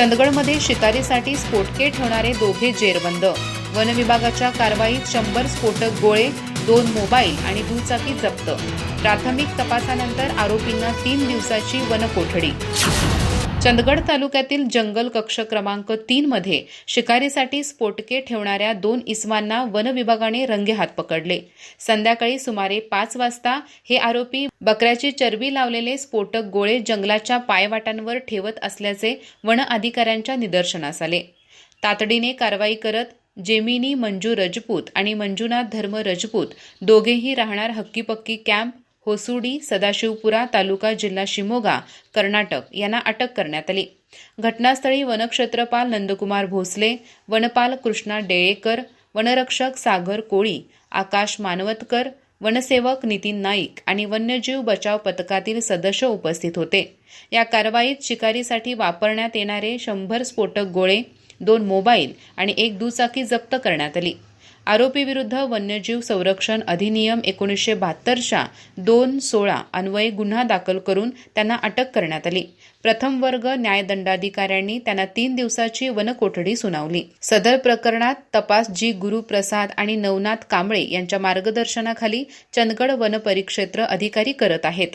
चंदगडमध्ये शिकारीसाठी स्फोटके ठेवणारे दोघे जेरबंद. वन विभागाच्या कारवाईत शंभर स्फोटक गोळे दोन मोबाईल आणि दुचाकी जप्त. प्राथमिक तपासानंतर आरोपींना तीन दिवसाची वनकोठडी. चंदगड तालुक्यातील जंगल कक्ष क्रमांक तीन मध्ये शिकारीसाठी स्फोटके ठेवणाऱ्या दोन इसमांना वन विभागाने रंगेहात पकडले. संध्याकाळी सुमारे पाच वाजता हे आरोपी बकऱ्याची चरबी लावलेले स्फोटक गोळे जंगलाच्या पायवाटांवर ठेवत असल्याचे वन अधिकाऱ्यांच्या निदर्शनास आले. तातडीने कारवाई करत जेमिनी मंजू रजपूत आणि मंजुनाथ धर्म रजपूत दोघेही राहणार हक्कीपक्की कॅम्प होसुडी सदाशिवपुरा तालुका जिल्हा शिमोगा कर्नाटक यांना अटक करण्यात आली. घटनास्थळी वनक्षेत्रपाल नंदकुमार भोसले वनपाल कृष्णा डेळेकर वनरक्षक सागर कोळी आकाश मानवतकर वनसेवक नितीन नाईक आणि वन्यजीव बचाव पथकातील सदस्य उपस्थित होते. या कारवाईत शिकारीसाठी वापरण्यात येणारे शंभर स्फोटक गोळे दोन मोबाईल आणि एक दुचाकी जप्त करण्यात आली. आरोपीविरुद्ध वन्यजीव संरक्षण अधिनियम एकोणीसशे बहात्तरच्या दोन सोळा अन्वये गुन्हा दाखल करून त्यांना अटक करण्यात आली. प्रथम वर्ग न्यायदंडाधिकाऱ्यांनी त्यांना तीन दिवसाची वनकोठडी सुनावली. सदर प्रकरणात तपास जी गुरुप्रसाद आणि नवनाथ कांबळे यांच्या मार्गदर्शनाखाली चंदगड वनपरिक्षेत्र अधिकारी करत आहेत.